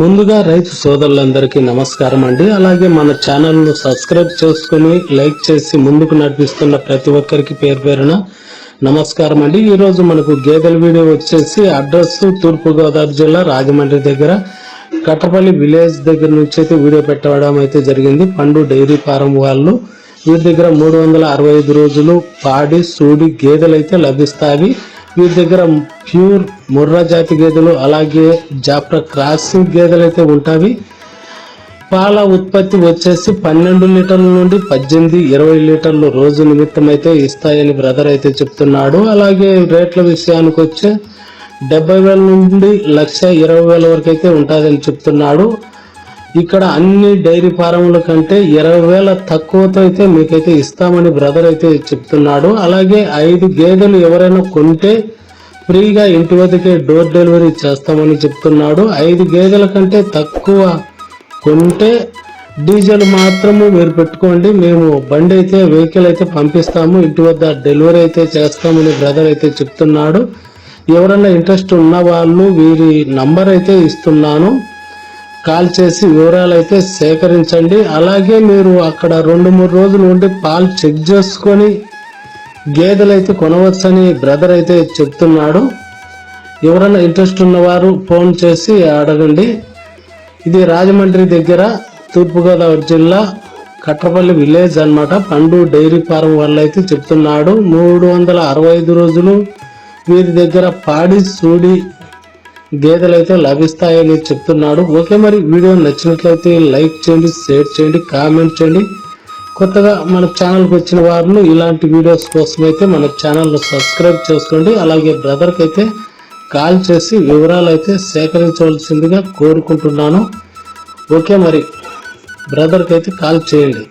ముందుగా రైతు సోదరులందరికీ నమస్కారం అండి. అలాగే మన ఛానల్ను సబ్స్క్రైబ్ చేసుకుని లైక్ చేసి ముందుకు నడిపిస్తున్న ప్రతి ఒక్కరికి పేరు పేరున నమస్కారం అండి. ఈరోజు మనకు గేదెల వీడియో వచ్చేసి అడ్రస్ తూర్పుగోదావరి జిల్లా రాజమండ్రి దగ్గర కట్టపల్లి విలేజ్ దగ్గర నుంచి అయితే వీడియో పెట్టడం అయితే జరిగింది. పండు డైరీ ఫారం వాళ్ళు. వీరి దగ్గర మూడు వందల అరవై ఐదు రోజులు పాడి సూడి గేదెలు అయితే లభిస్తాయి. వీరి దగ్గర ప్యూర్ ముర్రా జాతి గేదెలు అలాగే జాప్రా క్రాసింగ్ గేదెలు అయితే ఉంటాయి పాల ఉత్పత్తి వచ్చేసి పన్నెండు లీటర్ల నుండి పద్దెనిమిది ఇరవై లీటర్లు రోజు నిమిత్తం అయితే ఇస్తాయని బ్రదర్ అయితే చెప్తున్నాడు. అలాగే రేట్ల విషయానికి వచ్చే డెబ్బై వేల నుండి లక్ష ఇరవై వేల వరకు అయితే ఉంటుందని చెప్తున్నాడు. ఇక్కడ అన్ని డైరీ ఫారంల కంటే ఇరవై వేల తక్కువతో అయితే మీకైతే ఇస్తామని బ్రదర్ అయితే చెప్తున్నాడు. అలాగే ఐదు గేదెలు ఎవరైనా కొంటే ఫ్రీగా ఇంటి వద్దకే డోర్ డెలివరీ చేస్తామని చెప్తున్నాడు. ఐదు గేదెల కంటే తక్కువ కొంటే డీజిల్ మాత్రము మీరు పెట్టుకోండి. మేము బండి అయితే వెహికల్ అయితే పంపిస్తాము. ఇంటి వద్ద డెలివరీ అయితే చేస్తామని బ్రదర్ అయితే చెప్తున్నాడు. ఎవరైనా ఇంట్రెస్ట్ ఉన్న వాళ్ళు వీరి నంబర్ అయితే ఇస్తున్నాను. కాల్ చేసి వివరాలు అయితే సేకరించండి. అలాగే మీరు అక్కడ రెండు మూడు రోజులు ఉండి పాలు చెక్ చేసుకొని గేదెలు అయితే కొనవచ్చని బ్రదర్ అయితే చెప్తున్నాడు. ఎవరైనా ఇంట్రెస్ట్ ఉన్నవారు ఫోన్ చేసి అడగండి. ఇది రాజమండ్రి దగ్గర తూర్పుగోదావరి జిల్లా కట్రపల్లి విలేజ్ అన్నమాట. పండు డైరీ ఫారం వాళ్ళు అయితే చెప్తున్నాడు. మూడు వందల అరవై ఐదు రోజులు వీరి దగ్గర పాడి సూడి గేదెలు అయితే లభిస్తాయని చెప్తున్నాడు. ఓకే మరి వీడియో నచ్చినట్లయితే లైక్ చేయండి షేర్ చేయండి కామెంట్ చేయండి. కొత్తగా మన ఛానల్కి వచ్చిన వారు ఇలాంటి వీడియోస్ కోసం అయితే మన ఛానల్ను సబ్స్క్రైబ్ చేసుకోండి. అలాగే బ్రదర్కి అయితే కాల్ చేసి వివరాలు అయితే సేకరించవలసిందిగా కోరుకుంటున్నాను. ఓకే మరి బ్రదర్కి అయితే కాల్ చేయండి.